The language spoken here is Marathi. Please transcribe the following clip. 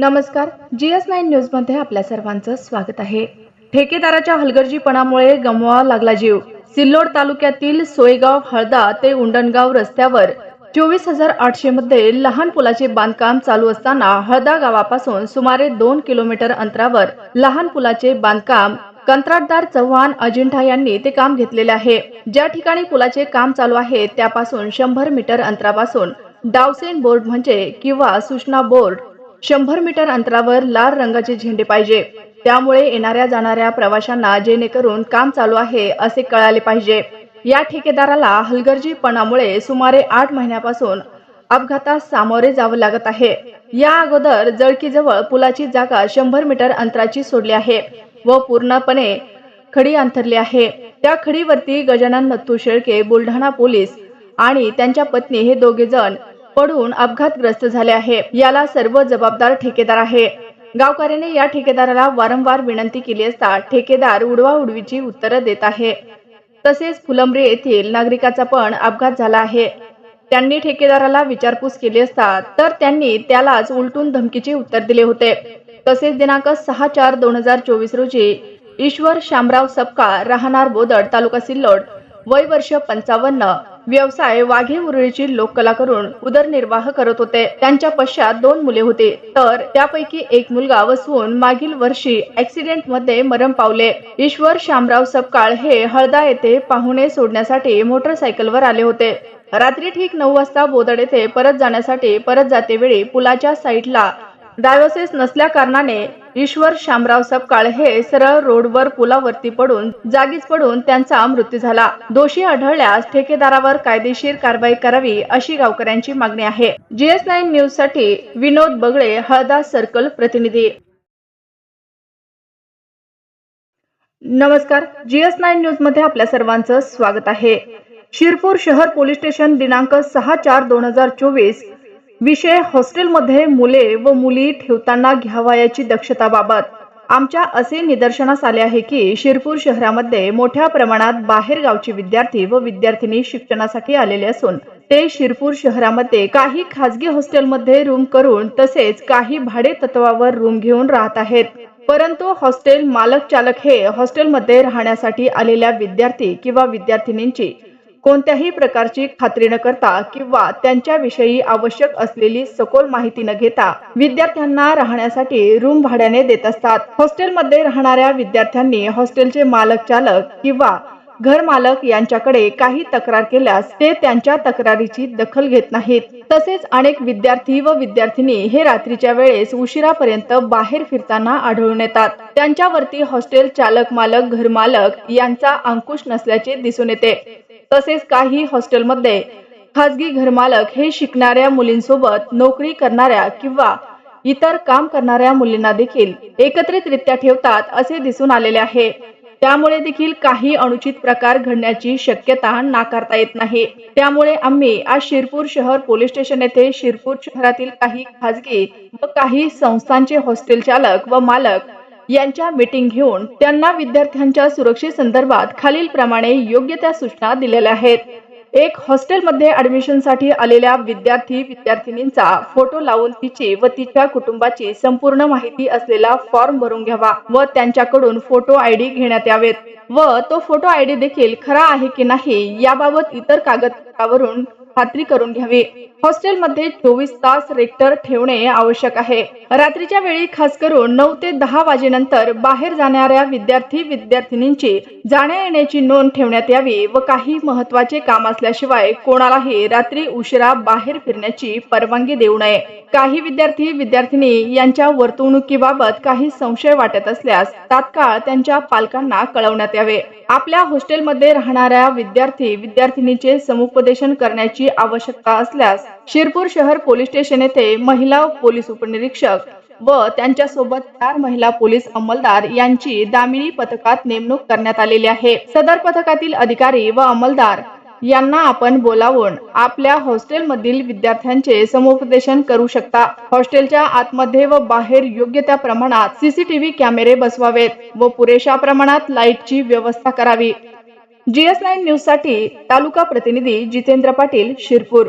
नमस्कार जी एस नाईन न्यूजमध्ये आपल्या सर्वांचं स्वागत आहे. ठेकेदाराच्या हलगर्जीपणामुळे गमवावा लागला जीव. सिल्लोड तालुक्यातील सोयगाव हळदा ते उंडणगाव रस्त्यावर चोवीस हजार आठशे मध्ये लहान पुलाचे बांधकाम चालू असताना हळदा गावापासून सुमारे दोन किलोमीटर अंतरावर लहान पुलाचे बांधकाम कंत्राटदार चव्हाण अजिंठा यांनी ते काम घेतलेले आहे. ज्या ठिकाणी पुलाचे काम चालू आहे त्यापासून शंभर मीटर अंतरापासून डावसेन बोर्ड म्हणजे किंवा सूचना बोर्ड शंभर मीटर अंतरावर लाल रंगाचे झेंडे पाहिजे. त्यामुळे येणाऱ्या जाणाऱ्या प्रवाशांना जेणेकरून काम चालू आहे असे कळाले पाहिजे. या ठेकेदाराला हलगर्जीपणामुळे सुमारे आठ महिन्यापासून अपघातास सामोरे जावं लागत आहे. या अगोदर जळकीजवळ पुलाची जागा शंभर मीटर अंतराची सोडली आहे व पूर्णपणे खडी अंथरली आहे. त्या खडीवरती गजानन नथू शेळके बुलढाणा पोलीस आणि त्यांच्या पत्नी हे दोघे जण पडून अपघातग्रस्त झाले आहे. याला सर्व जबाबदार ठेकेदार आहे. गावकऱ्याने या ठेकेदाराला वारंवार विनंती केली असता ठेकेदार उडवा उडवीची उत्तरं देत आहे. तसेच फुलंब्री येथील नागरिकाचा पण अपघात झाला आहे. त्यांनी ठेकेदाराला विचारपूस केली असता तर त्यांनी त्यालाच उलटून धमकीचे उत्तर दिले होते. तसेच दिनांक सहा चार दोन हजार चोवीस रोजी ईश्वर शामराव सपका राहणार बोदड तालुका सिल्लोड वय वर्ष पंचावन्न व्यवसाय वाघे मुरळीची लोककला करून उदरनिर्वाह करत होते. त्यांच्या पश्चात दोन मुले होते. तर त्यापैकी एक मुलगा वसवून मागील वर्षी ऍक्सिडेंटमध्ये मरण पावले. ईश्वर शामराव सपकाळ हे हळदा येथे पाहुणे सोडण्यासाठी मोटरसायकलवर आले होते. रात्री ठीक नऊ वाजता बोदड येथे परत जाण्यासाठी परत जातेवेळी पुलाच्या साईडला डायोसेस नसल्या कारणाने ईश्वर शामराव सपकाळ हे सरळ रोडवर पुलावरती पडून जागीच पडून त्यांचा मृत्यू झाला. दोषी आढळल्यास ठेकेदारावर कायदेशीर कारवाई करावी अशी गावकऱ्यांची मागणी आहे. जीएस नाईन न्यूजसाठी विनोद बगळे हळदा सर्कल प्रतिनिधी. नमस्कार. जीएस नाईन न्यूजमध्ये आपल्या सर्वांचं स्वागत आहे. शिरपूर शहर पोलीस स्टेशन दिनांक सहा चार दोन हजार चोवीस विषय हॉस्टेलमध्ये मुले व मुली ठेवताना घ्यावयाची दक्षताबाबत. आमच्या असे निदर्शनास आले आहे की शिरपूर शहरामध्ये मोठ्या प्रमाणात बाहेर गावचे विद्यार्थी व विद्यार्थिनी शिक्षणासाठी आलेले असून ते शिरपूर शहरामध्ये काही खासगी हॉस्टेलमध्ये रूम करून तसेच काही भाडे तत्वावर रूम घेऊन राहत आहेत. परंतु हॉस्टेल मालक चालक हे हॉस्टेलमध्ये राहण्यासाठी आलेल्या विद्यार्थी किंवा विद्यार्थिनींची कोणत्याही प्रकारची खात्री न करता किंवा त्यांच्याविषयी आवश्यक असलेली सखोल माहिती न घेता विद्यार्थ्यांना राहण्यासाठी रूम भाड्याने देत असतात. हॉस्टेलमध्ये राहणाऱ्या विद्यार्थ्यांनी हॉस्टेलचे मालक चालक किंवा घर मालक यांच्याकडे काही तक्रार केल्यास ते त्यांच्या तक्रारीची दखल घेत नाहीत. तसेच अनेक विद्यार्थी व विद्यार्थिनी हे रात्रीच्या वेळेस उशिरापर्यंत बाहेर फिरताना आढळून येतात. त्यांच्यावरती हॉस्टेल चालक मालक घर मालक यांचा अंकुश नसल्याचे दिसून येते. तसेच काही हॉस्टेलमध्ये खासगी घरमालक हे शिकणाऱ्या मुलींसोबत नोकरी करणाऱ्या किंवा इतर काम करणाऱ्या मुलींना देखील एकत्रितरित्या ठेवतात असे दिसून आलेले आहे. त्यामुळे देखील काही अनुचित प्रकार घडण्याची शक्यता नाकारता येत नाही. त्यामुळे आम्ही आज शिरपूर शहर पोलीस स्टेशन येथे शिरपूर शहरातील काही खासगी व काही संस्थांचे हॉस्टेल चालक व मालक यांच्या मीटिंग घेऊन त्यांना विद्यार्थ्यांच्या सुरक्षेसंदर्भात खालील प्रमाणे योग्य त्या सूचना दिलेल्या आहेत. एक हॉस्टेलमध्ये ऍडमिशनसाठी आलेल्या विद्यार्थी विद्यार्थिनींचा फोटो लावून तिची व तिच्या कुटुंबाची संपूर्ण माहिती असलेला फॉर्म भरून घ्यावा व त्यांच्याकडून फोटो आयडी घेण्यात यावेत. व तो फोटो आयडी देखील खरा आहे की नाही याबाबत इतर कागद कागदपत्रावरून खात्री करून घ्यावी. हॉस्टेलमध्ये चोवीस तास रेक्टर ठेवणे आवश्यक आहे. रात्रीच्या वेळी खास करून नऊ ते दहा वाजेनंतर बाहेर जाणाऱ्या विद्यार्थी विद्यार्थिनींची जाण्या येण्याची नोंद ठेवण्यात यावी व काही महत्त्वाचे काम असल्याशिवाय कोणालाही रात्री उशिरा बाहेर फिरण्याची परवानगी देऊ नये. काही विद्यार्थी विद्यार्थिनी यांच्या वर्तवणुकीबाबत काही संशय वाटत असल्यास तात्काळ त्यांच्या पालकांना कळवण्यात यावे. आपल्या हॉस्टेलमध्ये राहणाऱ्या विद्यार्थी विद्यार्थिनीचे समुपदेशन करण्याची आवश्यकता असल्यास शिरपूर शहर पोलीस स्टेशन येथे महिला पोलीस उपनिरीक्षक व त्यांच्यासोबत चार महिला पोलीस अंमलदार यांची दामिनी पथकात नेमणूक करण्यात आलेली आहे. सदर पथकातील अधिकारी व अंमलदार यांना आपण बोलावून आपल्या हॉस्टेलमधील विद्यार्थ्यांचे समुपदेशन करू शकता. हॉस्टेलच्या आतमध्ये व बाहेर योग्य त्या प्रमाणात सीसीटीव्ही कॅमेरे बसवावेत व पुरेशा प्रमाणात लाईटची व्यवस्था करावी. जीएस नाईन न्यूजसाठी तालुका प्रतिनिधी जितेंद्र पाटील शिरपूर.